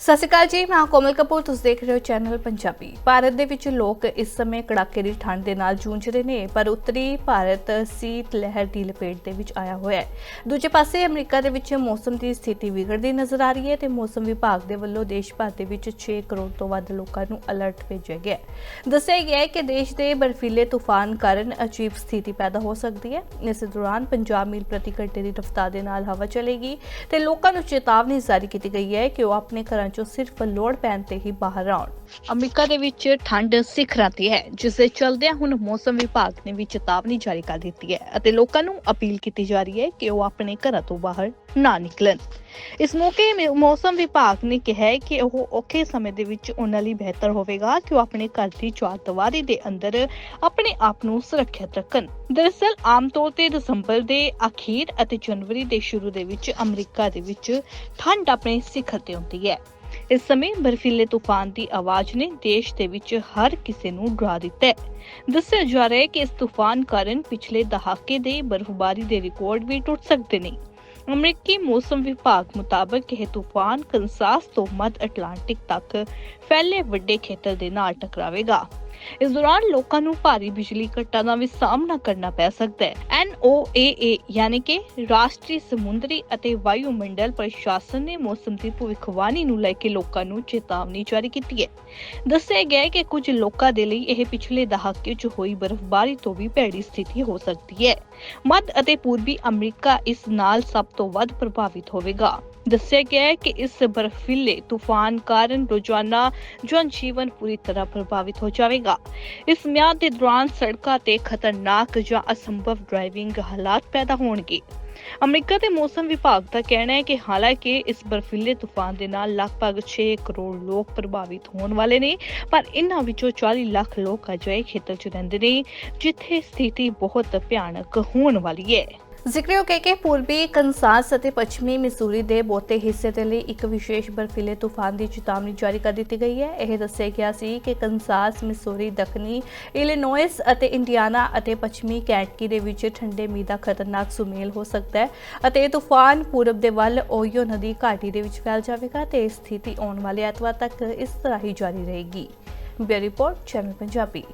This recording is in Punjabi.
ਸਤਿ ਸ਼੍ਰੀ ਅਕਾਲ ਜੀ, ਮੈਂ ਕੋਮਲ ਕਪੂਰ, ਤੁਸੀਂ ਦੇਖ ਰਹੇ ਹੋ ਚੈਨਲ ਪੰਜਾਬੀ। ਭਾਰਤ ਦੇ ਵਿੱਚ ਲੋਕ ਇਸ ਸਮੇਂ ਕੜਾਕੇ ਦੀ ਠੰਡ ਦੇ ਨਾਲ ਜੂਝ ਰਹੇ ਨੇ, ਪਰ ਉੱਤਰੀ ਭਾਰਤ ਸੀਤ ਲਹਿਰ ਦੀ ਲਪੇਟ ਦੇ ਵਿੱਚ ਆਇਆ ਹੋਇਆ ਹੈ। ਦੂਜੇ ਪਾਸੇ ਅਮਰੀਕਾ ਦੇ ਵਿੱਚ ਮੌਸਮ ਦੀ ਸਥਿਤੀ ਵਿਗੜਦੀ ਨਜ਼ਰ ਆ ਰਹੀ ਹੈ ਤੇ ਮੌਸਮ ਵਿਭਾਗ ਦੇ ਵੱਲੋਂ ਦੇਸ਼ ਭਰ ਦੇ ਵਿੱਚ 6 ਕਰੋੜ ਤੋਂ ਵੱਧ ਲੋਕਾਂ ਨੂੰ ਅਲਰਟ ਭੇਜਿਆ ਗਿਆ ਹੈ। ਦੱਸਿਆ ਗਿਆ ਹੈ ਕਿ ਦੇਸ਼ ਦੇ ਬਰਫੀਲੇ ਤੂਫਾਨ ਕਾਰਨ ਅਜੀਬ ਸਥਿਤੀ ਪੈਦਾ ਹੋ ਸਕਦੀ ਹੈ। ਇਸ ਦੌਰਾਨ 50 ਮੀਲ ਪ੍ਰਤੀ ਘੰਟੇ ਦੀ ਰਫ਼ਤਾਰ ਦੇ ਨਾਲ ਹਵਾ ਚੱਲੇਗੀ ਤੇ ਲੋਕਾਂ ਨੂੰ ਚੇਤਾਵਨੀ ਜਾਰੀ ਕੀਤੀ ਗਈ ਹੈ ਕਿ ਉਹ ਆਪਣੇ ਘਰਾਂ ਚੋਂ ਸਿਰਫ ਲੋੜ ਪੈਣ ਤੇ ਹੀ ਬਾਹਰ ਆਉਣ। ਅਮਰੀਕਾ ਦੇ ਵਿੱਚ ਠੰਡ ਸਿਖਰਾਂ ਤੇ ਹੈ, ਜਿਸ ਦੇ ਚਲਦਿਆਂ ਹੁਣ ਮੌਸਮ ਵਿਭਾਗ ਨੇ ਵੀ ਚੇਤਾਵਨੀ ਜਾਰੀ ਕਰ ਦਿੱਤੀ ਹੈ ਅਤੇ ਲੋਕਾਂ ਨੂੰ ਅਪੀਲ ਕੀਤੀ ਜਾ ਰਹੀ ਹੈ ਕਿ ਉਹ ਆਪਣੇ ਘਰਾਂ ਤੋਂ ਬਾਹਰ ਨਾ ਨਿਕਲਣ। ਇਸ ਮੌਕੇ ਮੌਸਮ ਵਿਭਾਗ ਨੇ ਕਿਹਾ ਹੈ ਕਿ ਉਹ ਔਖੇ ਸਮੇਂ ਦੇ ਵਿੱਚ ਉਹਨਾਂ ਲਈ ਬਿਹਤਰ ਹੋਵੇਗਾ ਕਿ ਉਹ ਆਪਣੇ ਘਰ ਦੀ ਚਾਰਦੀਵਾਰੀ ਦੇ ਅੰਦਰ ਆਪਣੇ ਆਪ ਨੂੰ ਸੁਰੱਖਿਅਤ ਰੱਖਣ। ਦਰਅਸਲ, ਆਮ ਤੌਰ ਤੇ ਦਸੰਬਰ ਦੇ ਅਖੀਰ ਅਤੇ ਜਨਵਰੀ ਦੇ ਸ਼ੁਰੂ ਦੇ ਵਿੱਚ ਅਮਰੀਕਾ ਦੇ ਵਿੱਚ ਠੰਡ ਆਪਣੇ ਸਿਖਰ ਤੇ ਹੁੰਦੀ ਹੈ। ਇਸ ਸਮੇਂ ਬਰਫੀਲੇ ਤੂਫਾਨ ਦੀ ਆਵਾਜ਼ ਨੇ ਦੇਸ਼ ਦੇ ਵਿੱਚ ਹਰ ਕਿਸੇ ਨੂੰ ਡਰਾ ਦਿੱਤਾ ਹੈ। ਦੱਸਿਆ ਜਾ ਰਿਹਾ ਹੈ ਕਿ ਇਸ ਤੂਫਾਨ ਕਾਰਨ ਪਿਛਲੇ ਦਹਾਕੇ ਦੇ ਬਰਫ਼ਬਾਰੀ ਦੇ ਰਿਕਾਰਡ ਵੀ ਟੁੱਟ ਸਕਦੇ ਨੇ। ਅਮਰੀਕੀ ਮੌਸਮ ਵਿਭਾਗ ਮੁਤਾਬਕ ਇਹ ਤੂਫਾਨ ਕੰਸਾਸ ਤੋਂ ਮੱਧ ਅਟਲਾਂਟਿਕ ਤੱਕ ਫੈਲੇ ਵੱਡੇ ਖੇਤਰ ਦੇ ਨਾਲ ਟਕਰਾਵੇਗਾ। ਇਸ ਦੌਰਾਨ ਲੋਕਾਂ ਨੂੰ ਭਾਰੀ ਬਿਜਲੀ ਕੱਟਾਂ ਦਾ ਵੀ ਸਾਹਮਣਾ ਕਰਨਾ ਪੈ ਸਕਦਾ ਹੈ। NOAA ਯਾਨੀ ਕਿ ਰਾਸ਼ਟਰੀ ਸਮੁੰਦਰੀ ਅਤੇ ਵਾਯੂਮੰਡਲ ਪ੍ਰਸ਼ਾਸਨ ਨੇ ਮੌਸਮ ਦੀ ਭਵਿੱਖਬਾਣੀ ਨੂੰ ਲੈ ਕੇ ਲੋਕਾਂ ਨੂੰ ਚੇਤਾਵਨੀ ਜਾਰੀ ਕੀਤੀ ਹੈ। ਦੱਸਿਆ ਗਿਆ ਹੈ ਕਿ ਕੁਝ ਲੋਕਾਂ ਦੇ ਲਈ ਇਹ ਪਿਛਲੇ ਦਹਾਕੇ 'ਚ ਹੋਈ ਬਰਫ਼ਬਾਰੀ ਤੋਂ ਵੀ ਭੈੜੀ ਸਥਿਤੀ ਹੋ ਸਕਦੀ ਹੈ। ਮੱਧ ਅਤੇ ਪੂਰਬੀ ਅਮਰੀਕਾ ਇਸ ਨਾਲ ਸਭ ਤੋਂ ਵੱਧ ਪ੍ਰਭਾਵਿਤ ਹੋਵੇਗਾ। ਦੱਸਿਆ ਗਿਆ ਹੈ ਕਿ ਇਸ ਬਰਫੀਲੇ ਤੂਫਾਨ ਕਾਰਨ ਰੋਜ਼ਾਨਾ ਜਨ ਜੀਵਨ ਪੂਰੀ ਤਰ੍ਹਾਂ ਪ੍ਰਭਾਵਿਤ ਹੋ ਜਾਵੇਗਾ। ਇਸ ਮਿਆਦ ਦੇ ਦੌਰਾਨ ਸੜਕਾਂ ਤੇ ਖਤਰਨਾਕ ਜਾਂ ਅਸੰਭਵ ਡਰਾਈਵਿੰਗ ਹਾਲਾਤ ਪੈਦਾ ਹੋਣਗੇ। ਅਮਰੀਕਾ ਦੇ ਮੌਸਮ ਵਿਭਾਗ ਦਾ ਕਹਿਣਾ ਹੈ ਕਿ ਹਾਲਾਂਕਿ ਇਸ ਬਰਫੀਲੇ ਤੂਫਾਨ ਦੇ ਨਾਲ ਲਗਭਗ 6 ਕਰੋੜ ਲੋਕ ਪ੍ਰਭਾਵਿਤ ਹੋਣ ਵਾਲੇ ਨੇ, ਪਰ ਇਨ੍ਹਾਂ ਵਿੱਚੋਂ 40 ਲੱਖ ਲੋਕ ਅਜਿਹੇ ਖੇਤਰ 'ਚ ਰਹਿੰਦੇ ਨੇ, ਜਿੱਥੇ ਸਥਿਤੀ ਬਹੁਤ ਭਿਆਨਕ ਹੋਣ ਵਾਲੀ ਹੈ। ਜ਼ਿਕਰਯੋਗ ਹੈ ਕਿ ਪੂਰਬੀ ਕੰਸਾਸ ਅਤੇ ਪੱਛਮੀ ਮਿਸੂਰੀ ਦੇ ਬਹੁਤੇ ਹਿੱਸੇ ਦੇ ਲਈ ਇੱਕ ਵਿਸ਼ੇਸ਼ ਬਰਫੀਲੇ ਤੂਫਾਨ ਦੀ ਚੇਤਾਵਨੀ ਜਾਰੀ ਕਰ ਦਿੱਤੀ ਗਈ ਹੈ। ਇਹ ਦੱਸਿਆ ਗਿਆ ਸੀ ਕਿ ਕੰਸਾਸ ਮਿਸੂਰੀ, ਦੱਖਣੀ, ਇਲੀਨੋਇਸ ਅਤੇ ਇੰਡੀਆਨਾ ਅਤੇ ਪੱਛਮੀ ਕੈਂਟਕੀ ਦੇ ਵਿੱਚ ਠੰਡੇ ਮੀਂਹ ਦਾ ਖਤਰਨਾਕ ਸੁਮੇਲ ਹੋ ਸਕਦਾ ਹੈ ਅਤੇ ਇਹ ਤੂਫਾਨ ਪੂਰਬ ਦੇ ਵੱਲ ਓਯੋ ਨਦੀ ਘਾਟੀ ਦੇ ਵਿੱਚ ਫੈਲ ਜਾਵੇਗਾ ਤੇ ਇਹ ਸਥਿਤੀ ਆਉਣ ਵਾਲੇ ਐਤਵਾਰ ਤੱਕ ਇਸ ਤਰ੍ਹਾਂ ਹੀ ਜਾਰੀ ਰਹੇਗੀ। Bureau report, channel Punjabi.